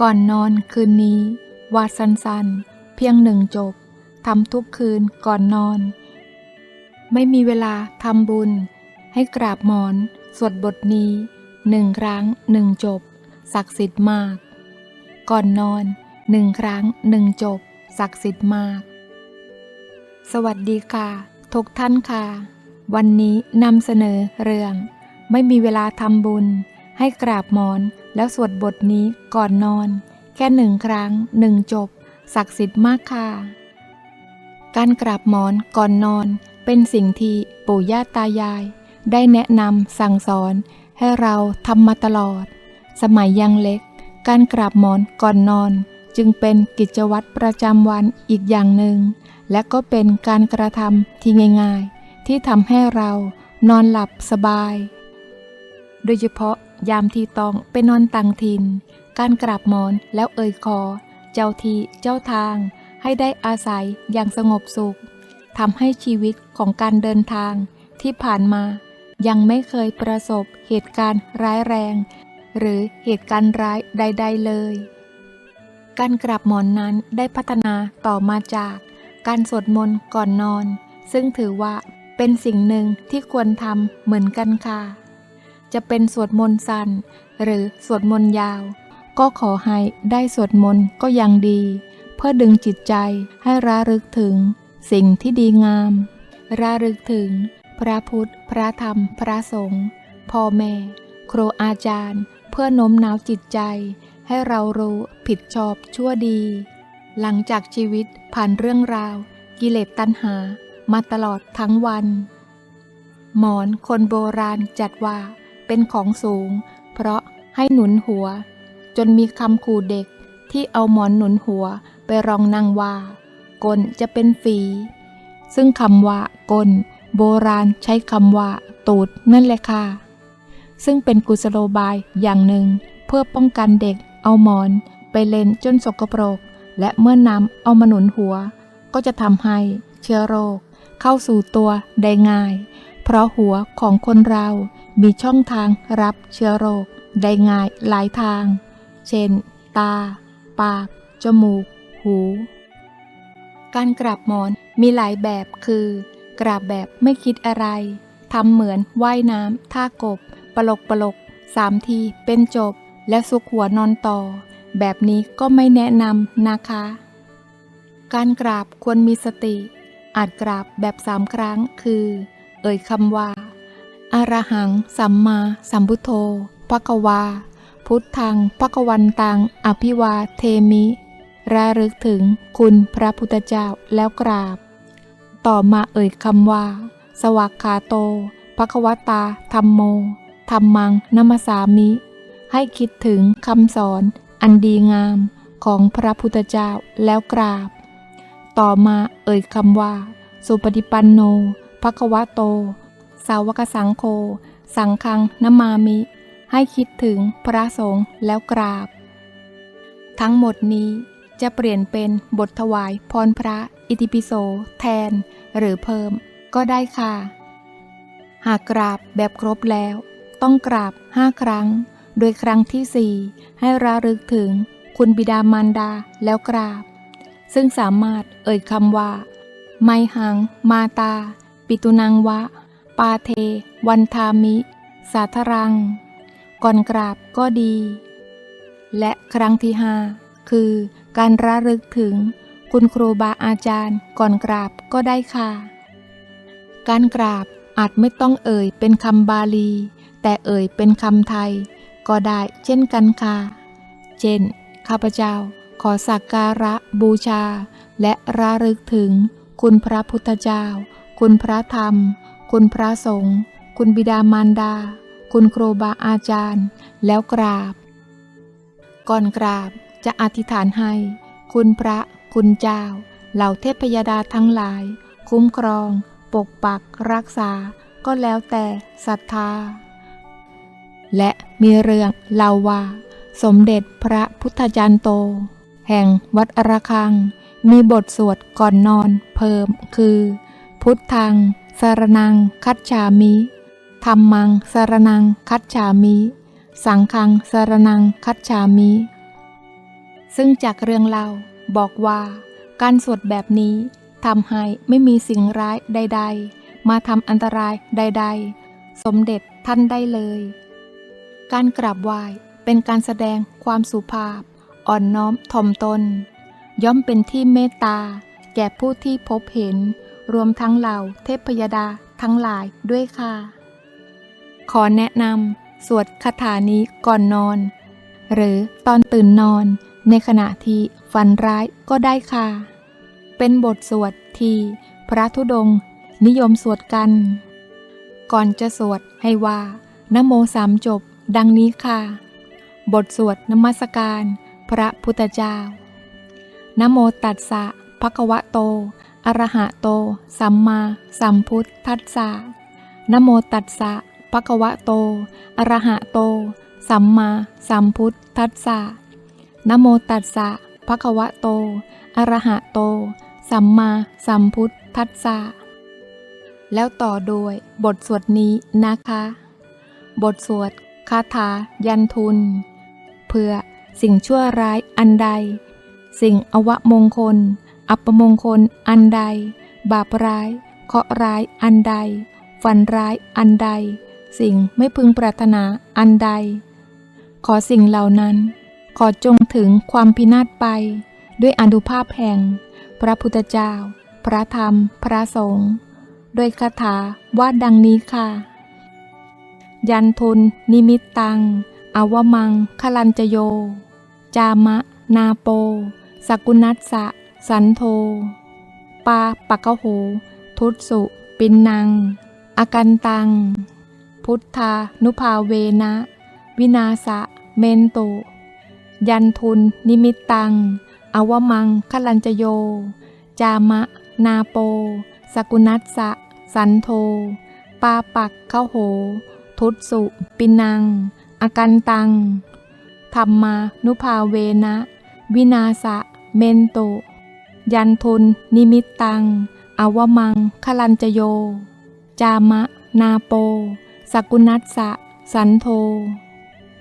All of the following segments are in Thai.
ก่อนนอนคืนนี้ วาดสั้นๆ เพียงหนึ่งจบทำทุกคืนก่อนนอน ไม่มีเวลาทำบุญ ให้กราบหมอน สวดบทนี้หนึ่งครั้งหนึ่งจบ ศักดิ์สิทธิ์มาก ก่อนนอนหนึ่งครั้งหนึ่งจบ ศักดิ์สิทธิ์มาก สวัสดีค่ะทุกท่านค่ะ วันนี้นำเสนอเรื่อง ไม่มีเวลาทำบุญ ให้กราบมอนแล้วสวดบทนี้ก่อนนอน แค่หนึ่งครั้งหนึ่งจบ ศักดิ์สิทธิ์มากค่ะ การกราบมอนก่อนนอน เป็นสิ่งที่ปู่ย่าตายาย ได้แนะนำสั่งสอน ให้เราทำมาตลอด สมัยยังเล็ก การกราบมอนก่อนนอน จึงเป็นกิจวัตรประจำวันอีกอย่างหนึ่ง และก็เป็นการกระทำที่ง่าย ๆ ที่ทำให้เรานอนหลับสบาย โดยเฉพาะยามที่ต้องไปนอนต่างถิ่น การกราบหมอนแล้วเอ่ยขอเจ้าทีเจ้าทาง ให้ได้อาศัยอย่างสงบสุขทำให้ชีวิตของการเดินทางที่ผ่านมา ยังไม่เคยประสบเหตุการณ์ร้ายแรง หรือเหตุการณ์ร้ายใด ๆ เลย การกราบหมอนนั้นได้พัฒนาต่อมาจาก การสวดมนต์ก่อนนอน ซึ่งถือว่าเป็นสิ่งหนึ่งที่ควรทำเหมือนกันค่ะ จะเป็นสวดมนต์สั้นหรือสวดมนต์ยาว ก็ขอให้ได้สวดมนต์ก็ยังดี เพื่อดึงจิตใจให้ระลึกถึง สิ่งที่ดีงาม ระลึกถึง พระพุทธ พระธรรม พระสงฆ์พ่อแม่ ครูอาจารย์ เพื่อโน้มน้าวจิตใจ ให้เรารู้ผิดชอบชั่วดี หลังจากชีวิตผ่านเรื่องราว กิเลสตัณหา มาตลอดทั้งวัน หมอนคนโบราณจัดว่า เป็นของสูง เพราะให้หนุนหัว จนมีคำขู่เด็กที่เอาหมอนหนุนหัวไปรองนางว่ากลจะเป็นฝี ซึ่งคำว่ากลโบราณใช้คำว่า ตูดนั่นแหละค่ะ ซึ่งเป็นกุศโลบายอย่างหนึ่ง เพื่อป้องกันเด็กเอาหมอน ไปเล่นจนสกปรก และเมื่อนำเอามาหนุนหัว ก็จะทำให้เชื้อโรค เข้าสู่ตัวได้ง่าย เพราะหัวของคนเรามีช่องทางรับเชื้อโรค ได้ง่ายหลายทาง เช่น ตา ปาก จมูก หู การกราบหมอนมีหลายแบบคือ กราบแบบไม่คิดอะไรทำเหมือนว่ายน้ำท่ากบ ปลกปลกสามทีเป็นจบ และสุกหัวนอนต่อ แบบนี้ก็ไม่แนะนำนะคะ การกราบควรมีสติ อาจกราบแบบสามครั้งคือ เอ่ยคำว่าอรหัง สัมมาสัมพุทโธภควา พุทธังภควันตัง อภิวาเทมิ ระลึกถึงคุณพระพุทธเจ้าแล้วกราบ ต่อมาเอ่ยคำว่า สวักขาโตภควตาธรรมโมธรรมังนัมสสามิ ให้คิดถึงคำสอนอันดีงามของพระพุทธเจ้าแล้วกราบ ต่อมาเอ่ยคำว่า สุปฏิปันโน ภควะโต สาวกสังโฆ สังฆังนมามิ ให้คิดถึงพระสงฆ์แล้วกราบ ทั้งหมดนี้จะเปลี่ยนเป็นบทถวายพรพระอิติปิโส แทน หรือเพิ่มก็ได้ค่ะ หากกราบแบบครบแล้ว ต้องกราบห้าครั้ง โดยครั้งที่สี่ให้ระลึกถึงคุณบิดามารดาแล้วกราบ ซึ่งสามารถเอ่ยคำว่า ไมหัง มาตา ปิตุนังวะ ปาเท วันทามิ สาธรัง ก่อนกราบก็ดี และครั้งที่ห้าคือการระลึกถึงคุณครูบาอาจารย์ก่อนกราบก็ได้ค่ะ การกราบอาจไม่ต้องเอ่ยเป็นคำบาลี แต่เอ่ยเป็นคำไทย ก็ได้เช่นกันค่ะ เช่น ข้าพเจ้าขอสักการะบูชา และระลึกถึงคุณพระพุทธเจ้า คุณพระธรรม คุณพระสงฆ์คุณบิดามารดา คุณครูบาอาจารย์ แล้วกราบ ก่อนกราบจะอธิษฐานให้ คุณพระ คุณเจ้า เหล่าเทพยดาทั้งหลาย คุ้มครอง ปกปักรักษา ก็แล้วแต่ศรัทธา และมีเรื่องเล่าว่า สมเด็จพระพุทธจารย์โต แห่งวัดอระฆัง มีบทสวดก่อนนอนเพิ่มคือ พุทธังสารนัง คัจฉามิธรรมังสารนัง คัจฉามิ สังฆังสารนัง คัจฉามิ ซึ่งจากเรื่องเล่าบอกว่า การสวดแบบนี้ทำให้ไม่มีสิ่งร้ายใด ๆ มาทำอันตรายใด ๆ สมเด็จท่านได้เลย การกราบไหว้เป็นการแสดงความสุภาพ อ่อนน้อมถ่อมตน ย่อมเป็นที่เมตตา แก่ผู้ที่พบเห็น รวมทั้งเหล่าเทพยดาทั้งหลายด้วยค่ะ ขอแนะนำสวดคาถานี้ก่อนนอน หรือตอนตื่นนอนในขณะที่ฝันร้ายก็ได้ค่ะ เป็นบทสวดที่พระธุดงนิยมสวดกัน ก่อนจะสวดให้ว่านโมสามจบดังนี้ค่ะ บทสวดนมัสการ พระพุทธเจ้านโมตัสสะภะคะวะโต อรหะโต สัมมาสัมพุทธัสสะนโมตัสสะภะคะวะโต อรหะโต สัมมาสัมพุทธัสสะนโมตัสสะภะคะวะโต อรหะโต สัมมาสัมพุทธัสสะแล้วต่อโดยบทสวดนี้นะคะ บทสวดคาถายันทุน เพื่อสิ่งชั่วร้ายอันใด สิ่งอวมงคล อัปมงคลอันใด บาปร้าย เคราะร้ายอันใด ฝันร้ายอันใด สิ่งไม่พึงปรารถนาอันใด ขอสิ่งเหล่านั้น ขอจงถึงความพินาศไป ด้วยอนุภาพแห่ง พระพุทธเจ้า พระธรรม พระสงฆ์โดยคาถาว่าดังนี้ค่ะ ยันทุน นิมิตตัง อวมังคลันจโย จามะ นาโป สกุนัสสะ สันโท ปาปะกะโห ทุตสุ ปินนังอากันตัง พุทธานุภาเวนะ วินาสะ เมนโตยันทุน นิมิตตัง อวมังคลันจโย จามะ นาโป สกุนัสสะ สันโท ปาปักเข้าโห ทุตสุ ปินังอากันตัง ธรรมานุภาเวนะ วินาสะ เมนโต ยันทุน นิมิตตัง อวมัง คลันจโย จามะ นาโป สกุนัสสะ สันโท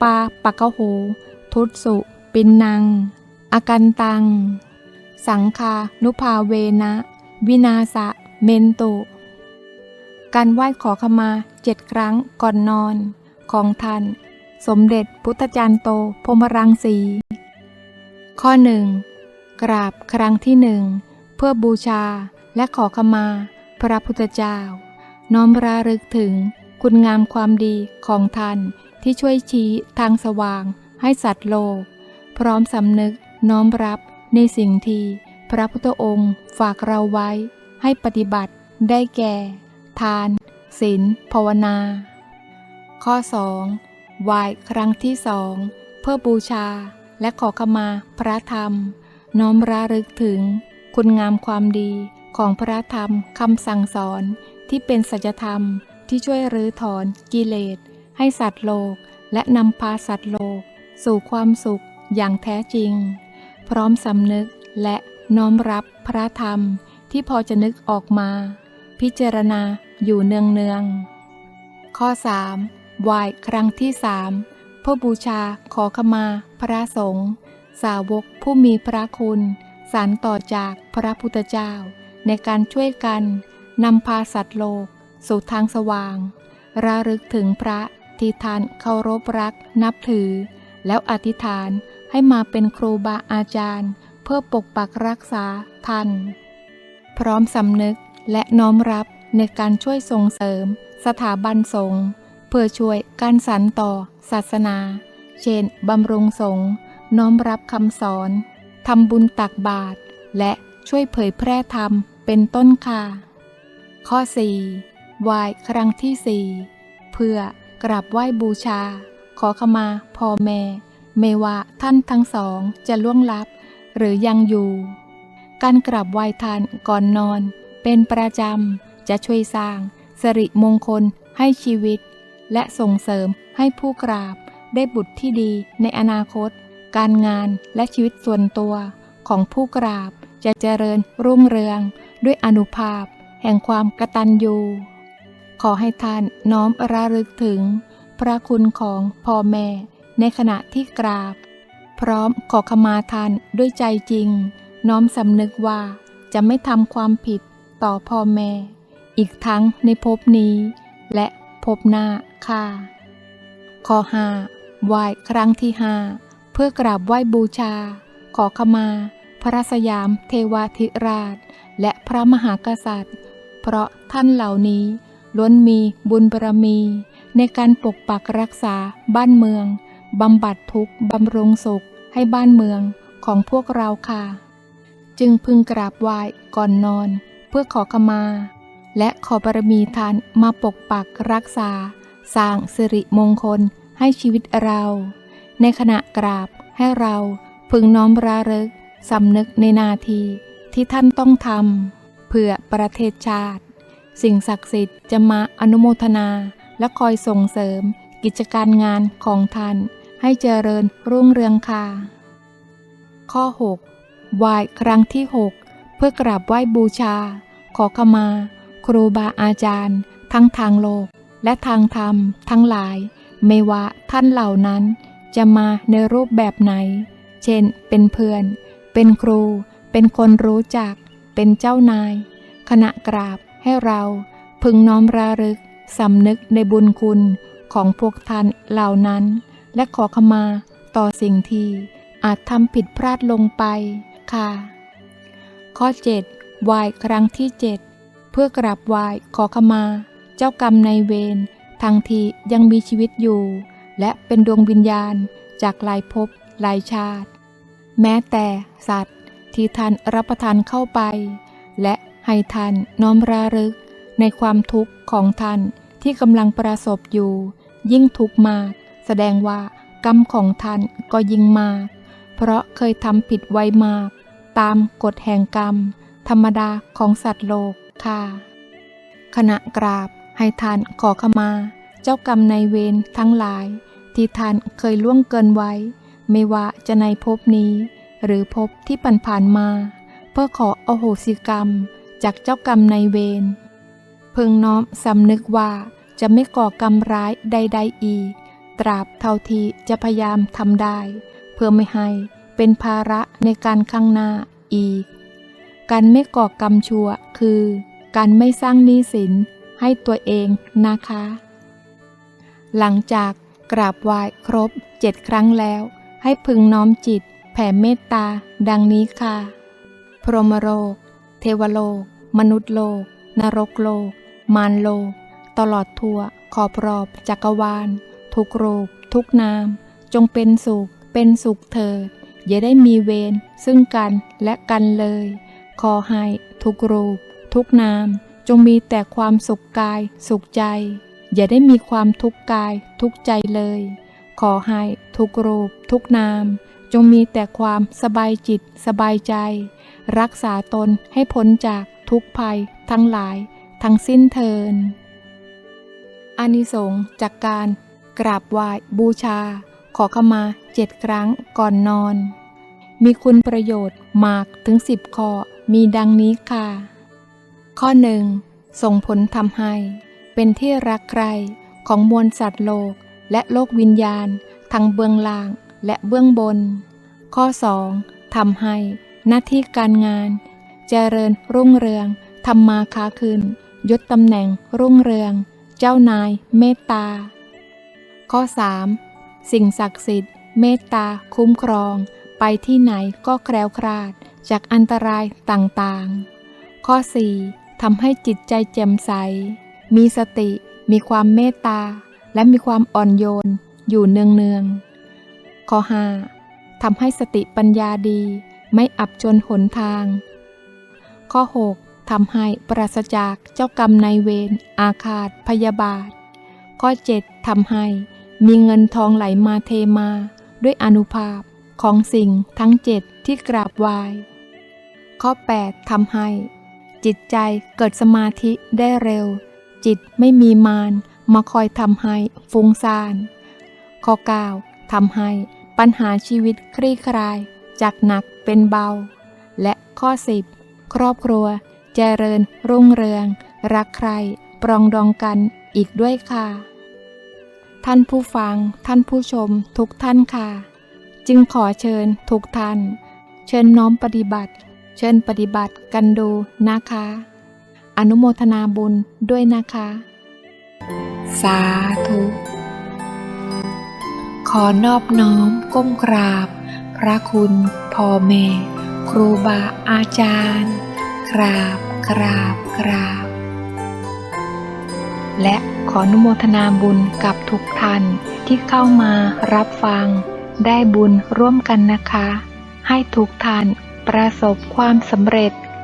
ปาปะกะโห ทุตสุ ปินนัง อากันตัง สังคานุภาเวนะ วินาสะ เมนโตการไหว้ขอขมาเจ็ดครั้งก่อนนอนของท่าน สมเด็จพุทธจารย์โตพรมรังสี ข้อหนึ่ง กราบครั้งที่หนึ่งเพื่อบูชาและขอขมา พระพุทธเจ้า น้อมระลึกถึงคุณงามความดีของท่านที่ช่วยชี้ทางสว่างให้สัตว์โลก พร้อมสำนึกน้อมรับในสิ่งที่พระพุทธองค์ฝากเราไว้ ให้ปฏิบัติได้แก่ ทาน ศีลภาวนา ข้อ 2. ไหว้ครั้งที่สองเพื่อบูชาและขอขมาพระธรรม น้อมระลึกถึง คุณงามความดีของพระธรรมคำสั่งสอนที่เป็นสัจธรรมที่ช่วยรื้อถอนกิเลส ให้สัตว์โลก และนำพาสัตว์โลก สู่ความสุขอย่างแท้จริง พร้อมสำนึกและน้อมรับพระธรรมที่พอจะนึกออกมา พิจารณาอยู่เนืองๆข้อ 3. ไหว้ครั้งที่สามเพื่อบูชาขอขมาพระสงฆ์ สาวกผู้มีพระคุณสารต่อจากพระพุทธเจ้า ในการช่วยกันนำพาสัตว์โลก สู่ทางสว่าง ระลึกถึงพระที่ท่านเคารพรักนับถือ แล้วอธิษฐานให้มาเป็นครูบาอาจารย์ เพื่อปกปักรักษาท่าน พร้อมสำนึกและน้อมรับในการช่วยส่งเสริม สถาบันสงฆ์เพื่อช่วยการสานต่อศาสนา เช่นบำรุงสงฆ์ น้อมรับคำสอนทำบุญตักบาตรและช่วยเผยแพร่ธรรมเป็นต้นค่ะ ข้อ 4. ไหว้ครั้งที่สี่เพื่อกราบไหว้บูชา ขอขมาพ่อแม่ ไม่ว่าท่านทั้งสองจะล่วงลับ หรือยังอยู่ การกราบไหว้ท่านก่อนนอน เป็นประจำ จะช่วยสร้างสิริมงคลให้ชีวิต และส่งเสริมให้ผู้กราบได้บุตรที่ดีในอนาคต การงานและชีวิตส่วนตัวของผู้กราบจะเจริญรุ่งเรือง ด้วยอนุภาพ แห่งความกตัญญูขอให้ท่านน้อมระลึกถึง พระคุณของพ่อแม่ในขณะที่กราบ พร้อมขอขมาทานด้วยใจจริง น้อมสำนึกว่าจะไม่ทำความผิดต่อพ่อแม่ อีกทั้งในภพนี้ และภพหน้าค่ะข้อห้าไหว้ครั้งที่ห้า เพื่อกราบไหว้บูชา ขอขมา พระสยามเทวาธิราช และพระมหากษัตริย์ เพราะท่านเหล่านี้ล้วนมีบุญบารมี ในการปกปักรักษาบ้านเมืองบำบัดทุกข์บำรุงสุขให้บ้านเมืองของพวกเราค่ะ จึงพึงกราบไหว้ก่อนนอน เพื่อขอขมา และขอบารมีท่านมาปกปักรักษา สร้างสิริมงคลให้ชีวิตเรา ในขณะกราบให้เราพึงน้อมระลึกสำนึกในนาทีที่ท่านต้องทำเพื่อประเทศชาติ สิ่งศักดิ์สิทธิ์จะมาอนุโมทนาและคอยส่งเสริมกิจการงานของท่าน ให้เจริญรุ่งเรืองค่ะข้อ 6 ไหว้ครั้งที่ 6 เพื่อกราบไหว้บูชา ขอขมา ครูบาอาจารย์ ทั้งทางโลก และทางธรรม ทั้งหลาย ไม่ว่าท่านเหล่านั้น จะมาในรูปแบบไหน เช่น เป็นเพื่อน เป็นครู เป็นคนรู้จัก เป็นเจ้านาย ขณะกราบให้เราพึงน้อมระลึกสำนึกในบุญคุณของพวกท่านเหล่านั้น และขอขมาต่อสิ่งที่อาจทำผิดพลาดลงไปค่ะ ข้อ 7 ไหว้ครั้งที่ 7 เพื่อกราบไหว้ขอขมา เจ้ากรรมในเวรทั้งที่ยังมีชีวิตอยู่ และเป็นดวงวิญญาณจากหลายภพหลายชาติ แม้แต่สัตว์ที่ท่านรับประทานเข้าไป และให้ท่านน้อมระลึกในความทุกข์ของท่านที่กำลังประสบอยู่ ยิ่งทุกข์มาก แสดงว่ากรรมของท่านก็ยิ่งมาก เพราะเคยทำผิดไว้มาก ตามกฎแห่งกรรม ธรรมดาของสัตว์โลกค่ะ ขณะกราบให้ท่านขอขมา เจ้ากรรมในเวรทั้งหลาย ที่ท่านเคยล่วงเกินไว้ ไม่ว่าจะในภพนี้ หรือภพที่ผ่านๆมา เพื่อขออโหสิกรรมจากเจ้ากรรมในเวรพึงน้อมสำนึกว่าจะไม่ก่อกรรมร้ายใด ๆอีก ตราบเท่าที่จะพยายามทำได้ เพื่อไม่ให้เป็นภาระในการข้างหน้าอีก การไม่ก่อกรรมชั่วคือ การไม่สร้างหนี้สินให้ตัวเองนะคะ หลังจาก กราบไหว้ครบเจ็ดครั้งแล้ว ให้พึงน้อมจิต แผ่เมตตา ดังนี้ค่ะ พรหมโลก เทวโลก มนุษย์โลก นรกโลก มารโลก ตลอดทั่ว ขอบรอบจักรวาล ทุกรูป ทุกนาม จงเป็นสุข เป็นสุขเถิด อย่าได้มีเวรซึ่งกันและกันเลย ขอให้ทุกรูป ทุกนาม จงมีแต่ความสุขกายสุขใจ อย่าได้มีความทุกข์กายทุกใจเลย ขอให้ทุกรูป ทุกนาม จงมีแต่ความสบายจิตสบายใจ รักษาตนให้พ้นจากทุกภัย ทั้งหลาย ทั้งสิ้นเทินอานิสงส์จากการกราบไหว้บูชา ขอขมาเจ็ดครั้งก่อนนอน มีคุณประโยชน์มากถึงสิบข้อมีดังนี้ค่ะ ข้อหนึ่งส่งผลทำให้ เป็นที่รักใครของมวลสัตว์โลกและโลกวิญญาณ ทั้งเบื้องล่างและเบื้องบน ข้อ 2. ทำให้หน้าที่การงาน เจริญรุ่งเรืองทำมาค้าขึ้นยศตำแหน่งรุ่งเรือง เจ้านายเมตตา ข้อ 3. สิ่งศักดิ์สิทธิ์ เมตตาคุ้มครอง ไปที่ไหนก็แคล้วคลาดจากอันตรายต่างๆ ข้อ 4. ทำให้จิตใจแจ่มใส มีสติ มีความเมตตา และมีความอ่อนโยน อยู่เนืองๆข้อ 5. ทำให้สติปัญญาดี ไม่อับจนหนทาง ข้อ 6. ทำให้ปราศจากเจ้ากรรมนายเวรอาฆาตพยาบาท ข้อ 7. ทำให้มีเงินทองไหลมาเทมา ด้วยอนุภาพของสิ่งทั้งเจ็ดที่กราบไหว้ข้อ 8. ทำให้ จิตใจเกิดสมาธิได้เร็ว จิตไม่มีมารมาคอยทำให้ฟุ้งซ่าน ข้อ 9. ทำให้ปัญหาชีวิตคลี่คลาย จากหนักเป็นเบา และข้อ 10 ครอบครัว เจริญรุ่งเรือง รักใคร ปรองดองกันอีกด้วยค่ะ ท่านผู้ฟัง ท่านผู้ชมทุกท่านค่ะ จึงขอเชิญทุกท่าน เชิญน้อมปฏิบัติ เชิญปฏิบัติกันดูนะคะ อนุโมทนาบุญด้วยนะคะ สาธุ ขอนอบน้อมก้มกราบ พระคุณพ่อแม่ ครูบาอาจารย์ กราบกราบกราบ และขออนุโมทนาบุญกับทุกท่านที่เข้ามารับฟัง ได้บุญร่วมกันนะคะ ให้ทุกท่านประสบความสำเร็จ